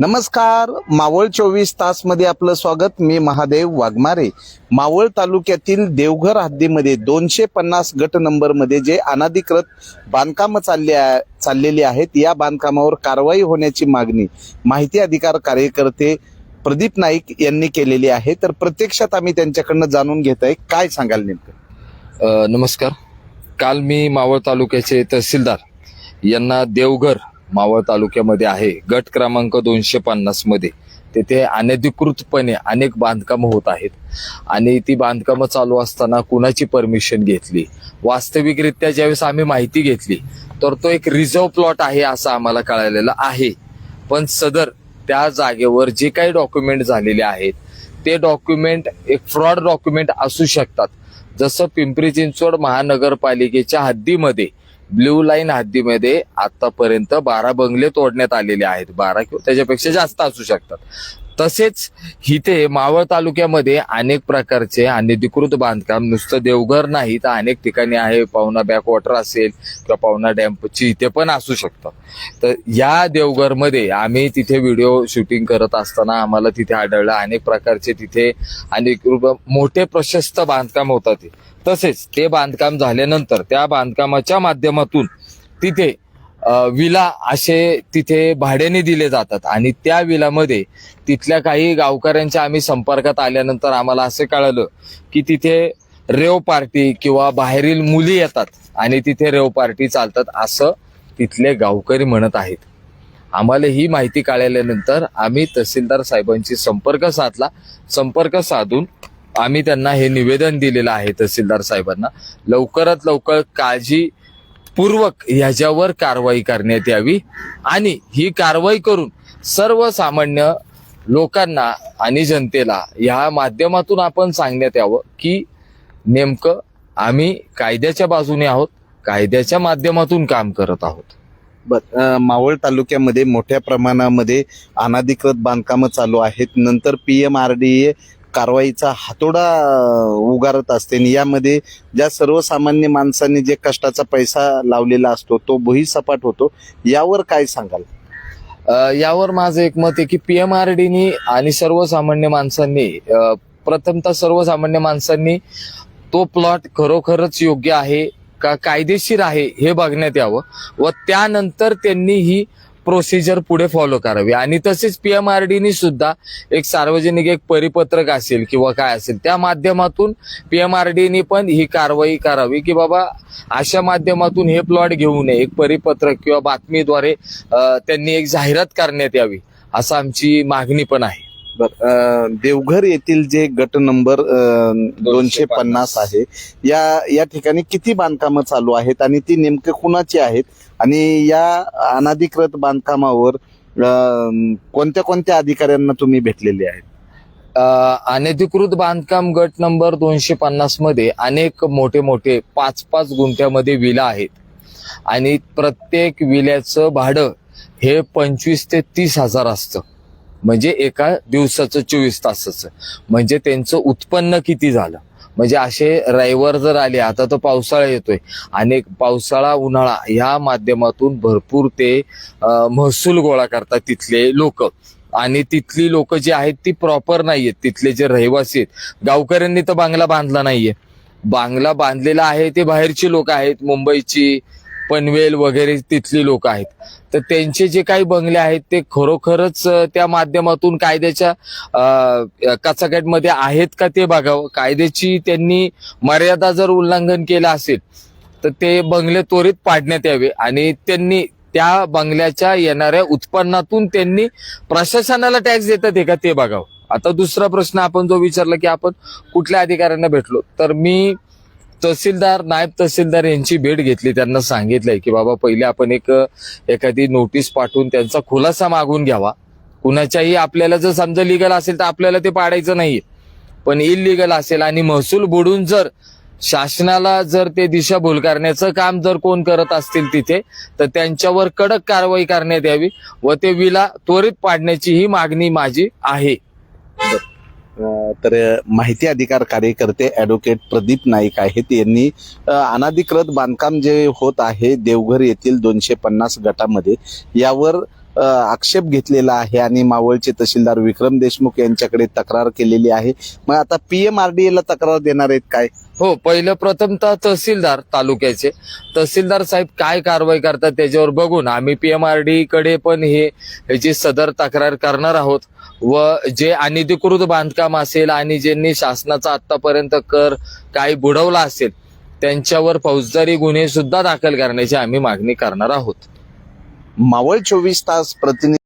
नमस्कार मावळ चोवीस तासमध्ये आपलं स्वागत. मी महादेव वाघमारे. मावळ तालुक्यातील देवघर हद्दीमध्ये दोनशे पन्नास गट नंबरमध्ये जे अनाधिकृत बांधकामं चालले आहे- चाललेली आहेत या बांधकामावर कारवाई होण्याची मागणी माहिती अधिकार कार्यकर्ते प्रदीप नाईक यांनी केलेली आहे. तर प्रत्यक्षात आम्ही त्यांच्याकडनं जाणून घेत आहे काय सांगाल नेमकं? नमस्कार. काल मी मावळ तालुक्याचे तहसीलदार यांना देवघर मावळ तालुक्यामध्ये आहे. गट क्रमांक दोनशे पन्नासमध्ये. तेथे अनधिकृतपणे अनेक बांधकामं होत आहेत. आणि ती बांधकामं चालू असताना कुणाची परमिशन घेतली? वास्तविकरित्या ज्यावेळेस आम्ही माहिती घेतली तर तो एक रिझर्व प्लॉट आहे असं आम्हाला कळालेलं आहे. पण सदर त्या जागेवर जे काही डॉक्युमेंट झालेले आहेत ते डॉक्युमेंट एक फ्रॉड डॉक्युमेंट असू शकतात. जसं पिंपरी चिंचवड महानगरपालिकेच्या हद्दीमध्ये ब्ल्यू लाईन हद्दीमध्ये आतापर्यंत बारा बंगले तोडण्यात आलेले आहेत. बारा किंवा त्याच्यापेक्षा जास्त असू शकतात. तसेच इथे मावळ तालुक्यामध्ये अनेक प्रकारचे अनधिकृत बांधकाम नुसतं देवघर नाही तर अनेक ठिकाणी आहे. पावना बॅकवॉटर असेल किंवा पावना डॅम्पची इथे पण असू शकतात तर या देवघरमध्ये आम्ही तिथे व्हिडिओ शूटिंग करत असताना आम्हाला तिथे आढळलं अनेक प्रकारचे तिथे अनेक मोठे प्रशस्त बांधकाम होतात ते. तसेच ते बांधकाम झाल्यानंतर त्या बांधकामाच्या माध्यमातून तिथे विला असे तिथे भाड्याने दिले जातात. आणि त्या विलामध्ये तिथल्या काही गावकऱ्यांच्या आम्ही संपर्कात आल्यानंतर आम्हाला असं कळलं की तिथे रेव पार्टी किंवा बाहेरील मुली येतात आणि तिथे रेव पार्टी चालतात असं तिथले गावकरी म्हणत आहेत. आम्हाला ही माहिती कळल्यानंतर आम्ही तहसीलदार साहेबांशी संपर्क साधला. संपर्क साधून आम्ही त्यांना हे निवेदन दिलेलं आहे तहसीलदार साहेबांना. लवकरात लवकर काळजीपूर्वक ह्याच्यावर कारवाई करण्यात यावी आणि ही कारवाई करून सर्वसामान्य लोकांना आणि जनतेला या माध्यमातून आपण सांगण्यात यावं की नेमकं आम्ही कायद्याच्या बाजूने आहोत कायद्याच्या माध्यमातून काम करत आहोत. बर मावळ तालुक्यामध्ये मोठ्या प्रमाणामध्ये अनाधिकृत बांधकामं चालू आहेत. नंतर P M R D A कारवाईचा हातोडा उगारत असते. आणि यामध्ये ज्या सर्वसामान्य माणसांनी जे कष्टाचा पैसा लावलेला असतो तो भुईसपाट होतो. यावर काय सांगाल? यावर माझं एक मत आहे की पी एम आर डीनी आणि सर्वसामान्य माणसांनी प्रथमतः सर्वसामान्य माणसांनी तो प्लॉट खरोखरच योग्य आहे का कायदेशीर आहे हे बघण्यात यावं व त्यानंतर त्यांनी ही प्रोसिजर पुढे फॉलो करावी. आणि तसेच पीएमआरडीनी सुद्धा एक सार्वजनिक एक परिपत्रक असेल किंवा काय असेल त्या माध्यमातून पीएमआरडीनी पण ही कारवाई करावी की बाबा अशा माध्यमातून हे प्लॉट घेऊ नये. एक परिपत्रक किंवा बातमीद्वारे त्यांनी एक जाहिरात करण्यात यावी असं आमची मागणी पण आहे. बर देवघर येथील जे गट नंबर दोनशे पन्नास. आहे या या ठिकाणी किती बांधकामं चालू आहेत आणि ती नेमके कुणाची आहेत? आणि या अनाधिकृत बांधकामावर कोणत्या कोणत्या अधिकाऱ्यांना तुम्ही भेटलेले आहेत? अनधिकृत बांधकाम गट नंबर दोनशे पन्नासमध्ये अनेक मोठे मोठे पाच पाच गुंठ्यामध्ये विला आहेत. आणि प्रत्येक विल्याचं भाडं हे पंचवीस ते तीस हजार असतं. म्हणजे एका दिवसाचं चोवीस तासाचं. म्हणजे त्यांचं उत्पन्न किती झालं? म्हणजे असे रविवार जर आले आता तर पावसाळा येतोय. आणि पावसाळा उन्हाळा ह्या माध्यमातून भरपूर ते महसूल गोळा करतात तिथले लोक. आणि तिथली लोक जी आहेत ती प्रॉपर नाहीयेत. तिथले जे रहिवासी आहेत गावकऱ्यांनी तर बांगला बांधला नाहीये. बांगला बांधलेला आहे ते बाहेरची लोक आहेत मुंबईची पनवेल वगैरे तिथली लोक आहेत. तर त्यांचे जे काही बंगले आहेत ते खरोखरच त्या माध्यमातून कायद्याच्या कचाकटमध्ये आहेत का ते बघावं? कायद्याची त्यांनी मर्यादा जर उल्लंघन केलं असेल तर ते बंगले त्वरित पाडण्यात यावे आणि त्यांनी त्या बंगल्याच्या येणाऱ्या उत्पन्नातून त्यांनी प्रशासनाला टॅक्स देतात हे का ते बघावं? आता दुसरा प्रश्न आपण जो विचारला की आपण कुठल्या अधिकाऱ्यांना भेटलो? तर मी तहसीलदार नायब तहसीलदार यांची भेट घेतली. त्यांना सांगितलंय की बाबा पहिले आपण एक एखादी नोटीस पाठवून त्यांचा खुलासा मागून घ्यावा. कुणाच्याही आपल्याला जर समजा लिगल असेल तर आपल्याला ते पाडायचं नाहीये. पण इलिगल असेल आणि महसूल बुडून जर शासनाला जर ते दिशाभूल करण्याचं काम जर कोण करत असतील तिथे तर त्यांच्यावर कडक कारवाई करण्यात यावी व ते विला त्वरित पाडण्याची ही मागणी माझी आहे. तर माहिती अधिकार कार्यकर्ते ऍडव्होकेट प्रदीप नाईक आहेत. यांनी अनाधिकृत बांधकाम जे होत आहे देवघर येथील दोनशे पन्नास गटामध्ये यावर आक्षेप घेतलेला आहे आणि मावळचे तहसीलदार विक्रम देशमुख यांच्याकडे तक्रार केलेली आहे. मग आता पी एम आर डी एला तक्रार देणार आहेत काय? हो पहिलं प्रथमतः तहसीलदार तालुक्याचे. तहसीलदार साहेब काय कारवाई करतात त्याच्यावर बघून आम्ही पीएमआरडी कडे पण हे जी सदर तक्रार करणार आहोत. व जे अनधिकृत बांधकाम असेल आणि ज्यांनी शासनाचा आतापर्यंत कर काही बुडवला असेल त्यांच्यावर फौजदारी गुन्हे सुद्धा दाखल करण्याची आम्ही मागणी करणार आहोत. मावळ चोवीस तास प्रतिनिधी